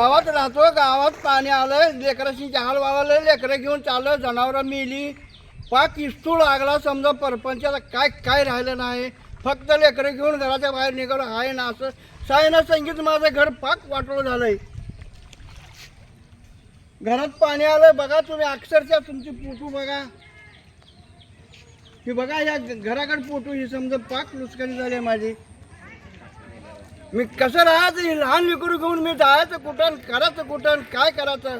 गावात राहतो गावात पाणी आलं लेकराशी जहाल वावलं लेकरं घेऊन चाललं जनावरं मिली. पाक इस्तूळ लागला समजा परपंचाला काय काय राहिलं नाही. फक्त लेकरं घेऊन घराच्या बाहेर निघालो आहे ना असं. सायना संगीत माझं घर पाक वाटलं झालंय. घरात पाणी आलं बघा तुम्ही अक्षरशः तुमची पोटू बघा. की बघा या घराकडे पोटू ही समजा पाक नुकसानी झाली माझी. मी कसं राहायचं ही लहान लेकरू घेऊन मी जायचं कुठं करायचं कुठं काय करायचं?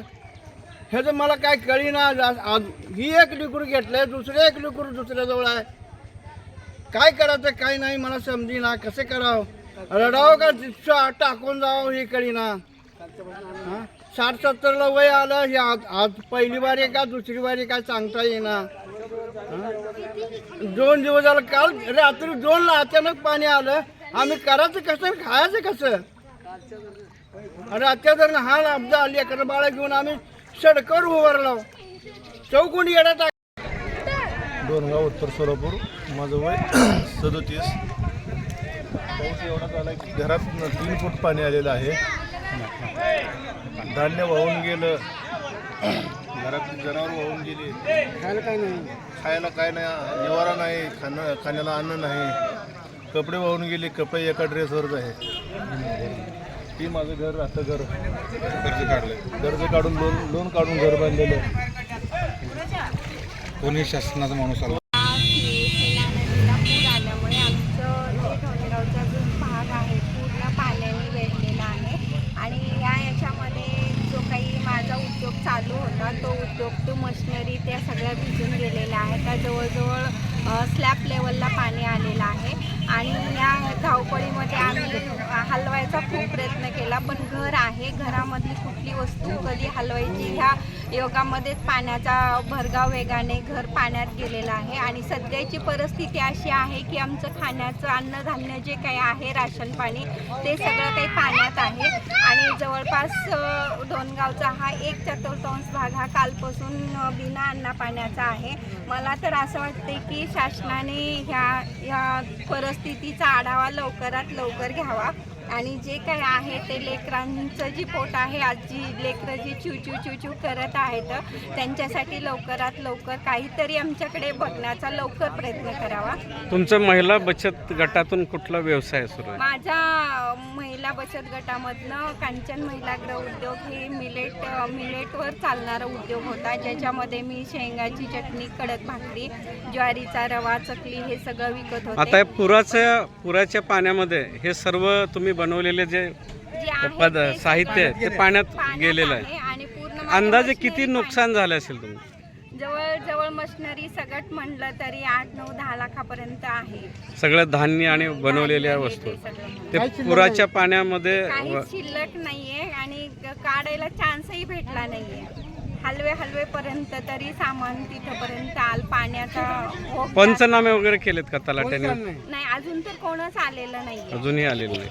ह्याचं मला काय कळीना आज- आज ही एक लेकरू आहे दुसरे एक लेकरू दुसऱ्याजवळ आहे. काय करायचं काय नाही मला समजीना कसं करावं? रडावं का दिवसा टाकून जावं हे कळीना? साठ सत्तरला वय आलं हे आज आज पहिली बारी का दुसरी बारी काय सांगता येईना. दोन दिवस झालं काल रात्री दोनला अचानक पाणी आलं आम्ही करायचं कसं आणि खायचं कसं? आणि अत्याचार हा अपदा आली एखादं बाळा घेऊन आम्ही सडकर उभारलो चौकोनी येडा टाक डोनगाव उत्तर सोलापूर. माझं वय सदोतीस. पाऊस एवढा झाला की घरात तीन फूट पाणी आलेलं आहे. धान्य वाहून गेलं. घरातली जनावर वाहून गेली. खायला काय नाही. खायला काय नाही निवारा नाही खाणं खाण्याला अन्न नाही. कपडे वाहून गेले कपडे एका ड्रेसवरच आहे. ती माझं घर राहतं घर. कर्ज काढलं कर्ज काढून लोन लोन काढून घर बांधलेलं कोणी शासनाचा माणूस आला? नदीला पूर आल्यामुळे आमचं जे धोंडगावचा जो भाग आहे पूर्ण पाण्याने वेढलेला आहे आणि या याच्यामध्ये जो काही माझा उद्योग चालू होता तो उद्योग तो मशिनरी त्या सगळ्या भिजून गेलेल्या आहेत. त्या जवळजवळ स्लॅब लेवलला पाणी आलेलं आहे. आणि या धावपळीमध्ये आम्ही हलवायचा खूप प्रयत्न केला पण घर आहे. घरामधली कुठली वस्तू कधी हलवायची ह्या योगामध्येच पाण्याचा भरगाव वेगाने घर पाण्यात गेलेलं आहे. आणि सध्याची परिस्थिती अशी आहे की आमचं खाण्याचं अन्नधान्य जे काही आहे राशन पाणी ते सगळं काही पाण्यात आहे. आणि जवळपास अ, हा एक चतुर्थांश भाग हा कालपासून बिना अन्ना पाण्याचा आहे. मला तर असं वाटते की शासनाने ह्या ह्या परिस्थितीचा आढावा लवकरात लवकर घ्यावा. आणि जे काही आहे ते लेकरांचं जी पोट आहे आज जी लेकरं जी चिव चिवचिव चिव आहे करत आहेत. त्यांच्यासाठी लवकरात लवकर काहीतरी आमच्याकडे बघण्याचा लवकर प्रयत्न करावा. तुमचं महिला बचत गटातून कुठला व्यवसाय सुरू आहे? माझ्या अ, महिला बचत गटामधनं कांचन महिला गृह उद्योग हे मिलेट मिलेटवर चालणारा उद्योग होता. ज्याच्यामध्ये मी शेंगाची चटणी कडक भाकरी ज्वारीचा रवा चकली हे सगळं विकत आता होते या पुराच्या पुराच्या पाण्यामध्ये हे सर्व तुम्ही बनवलेले जे जे आहे पद ते साहित्य आहे, ते पाण्यात पाण्यात गेलेलं आहे. अंदाजे किती नुकसान झालं असेल तुम्ही जवळ जवळ मशिनरी सगट म्हणलं तरी आठ नऊ दहा लाखापर्यंत आहे. सगळं धान्य आणि बनवलेल्या वस्तू. हे सगळं. ते पुराच्या पाण्यामध्ये व- काहीच शिल्लक नाहीये आणि काढायला चान्सही भेटला नाहीये. हलवे हलवे पर्यंत तरी सामान तिथपर्यंत आल पाण्याचा पंचनामे वगैरे केलेत का तलाट्याने? नाही अजून तर कोणच आलेलं नाहीये. अजूनही आलेले नाही.